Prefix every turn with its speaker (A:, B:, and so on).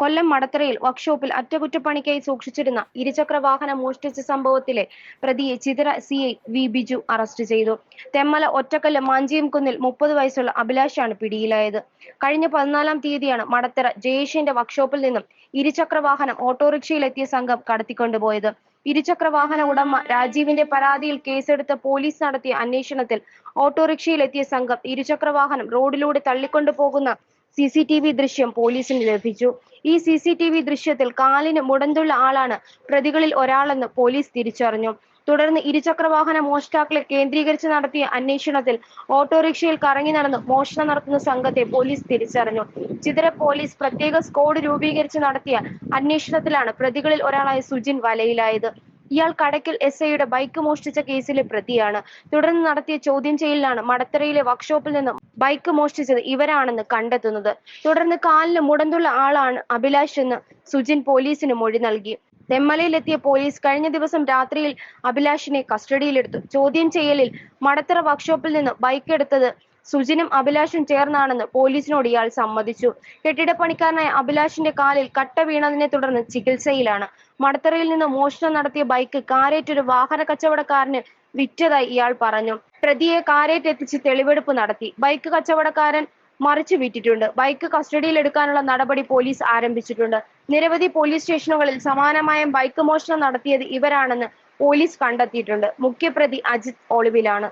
A: കൊല്ലം മടത്തറയിൽ വർക്ക്ഷോപ്പിൽ അറ്റകുറ്റപ്പണിക്കായി സൂക്ഷിച്ചിരുന്ന ഇരുചക്ര വാഹനം മോഷ്ടിച്ച സംഭവത്തിലെ പ്രതിയെ Chithara C I V Biju arrest ചെയ്തു. തെമ്മല ഒറ്റക്കല്ല് മാഞ്ചിയം കുന്നിൽ മുപ്പത് വയസ്സുള്ള അഭിലാഷാണ് പിടിയിലായത്. കഴിഞ്ഞ പതിനാലാം തീയതിയാണ് മടത്തറ ജയേഷിന്റെ വർക്ക്ഷോപ്പിൽ നിന്നും ഇരുചക്ര വാഹനം ഓട്ടോറിക്ഷയിലെത്തിയ സംഘം കടത്തിക്കൊണ്ടുപോയത്. ഇരുചക്ര വാഹന ഉടമ രാജീവിന്റെ പരാതിയിൽ കേസെടുത്ത പോലീസ് നടത്തിയ അന്വേഷണത്തിൽ ഓട്ടോറിക്ഷയിലെത്തിയ സംഘം ഇരുചക്ര വാഹനം റോഡിലൂടെ തള്ളിക്കൊണ്ടു പോകുന്ന സി സി ടി വി ദൃശ്യം പോലീസിന് ലഭിച്ചു. ഈ സി സി ടി വി ദൃശ്യത്തിൽ കാലിന് മുടന്തുള്ള ആളാണ് പ്രതികളിൽ ഒരാളെന്ന് പോലീസ് തിരിച്ചറിഞ്ഞു. തുടർന്ന് ഇരുചക്ര വാഹന മോഷ്ടാക്കളെ കേന്ദ്രീകരിച്ച് നടത്തിയ അന്വേഷണത്തിൽ ഓട്ടോറിക്ഷയിൽ കറങ്ങി നടന്ന് മോഷണം നടത്തുന്ന സംഘത്തെ പോലീസ് തിരിച്ചറിഞ്ഞു. ചിതര പോലീസ് പ്രത്യേക സ്ക്വാഡ് രൂപീകരിച്ച് നടത്തിയ അന്വേഷണത്തിലാണ് പ്രതികളിൽ ഒരാളായ സുജിൻ വലയിലായത്. ഇയാൾ കടക്കിൽ എസ് ഐയുടെ ബൈക്ക് മോഷ്ടിച്ച കേസിലെ പ്രതിയാണ്. തുടർന്ന് നടത്തിയ ചോദ്യം ചെയ്യലിലാണ് മടത്തറയിലെ വർക്ക്ഷോപ്പിൽ നിന്നും ബൈക്ക് മോഷ്ടിച്ചത് ഇവരാണെന്ന് കണ്ടെത്തുന്നത്. തുടർന്ന് കാലിന് മുടന്തുള്ള ആളാണ് അഭിലാഷ് എന്ന് സുജിൻ പോലീസിന് മൊഴി നൽകി. തെമ്മലയിലെത്തിയ പോലീസ് കഴിഞ്ഞ ദിവസം രാത്രിയിൽ അഭിലാഷിനെ കസ്റ്റഡിയിലെടുത്തു. ചോദ്യം ചെയ്യലിൽ മടത്തറ വർക്ക്ഷോപ്പിൽ നിന്ന് ബൈക്ക് എടുത്തത് സുജിനും അഭിലാഷും ചേർന്നാണെന്ന് പോലീസിനോട് ഇയാൾ സമ്മതിച്ചു. കെട്ടിടപ്പണിക്കാരനായ അഭിലാഷിന്റെ കാലിൽ കട്ട വീണതിനെ തുടർന്ന് ചികിത്സയിലാണ്. മടത്തറയിൽ നിന്ന് മോഷണം നടത്തിയ ബൈക്ക് കാരേറ്റൊരു വാഹന കച്ചവടക്കാരന് വിറ്റതായി ഇയാൾ പറഞ്ഞു. പ്രതിയെ കാരേറ്റ് എത്തിച്ച് തെളിവെടുപ്പ് നടത്തി. ബൈക്ക് കച്ചവടക്കാരൻ മറിച്ചു വിറ്റിട്ടുണ്ട് ബൈക്ക് കസ്റ്റഡിയിൽ എടുക്കാനുള്ള നടപടി പോലീസ് ആരംഭിച്ചിട്ടുണ്ട്. നിരവധി പോലീസ് സ്റ്റേഷനുകളിൽ സമാനമായ ബൈക്ക് മോഷണം നടത്തിയത് ഇവരാണെന്ന് പോലീസ് കണ്ടെത്തിയിട്ടുണ്ട്. മുഖ്യപ്രതി അജിത് ഒളിവിലാണ്.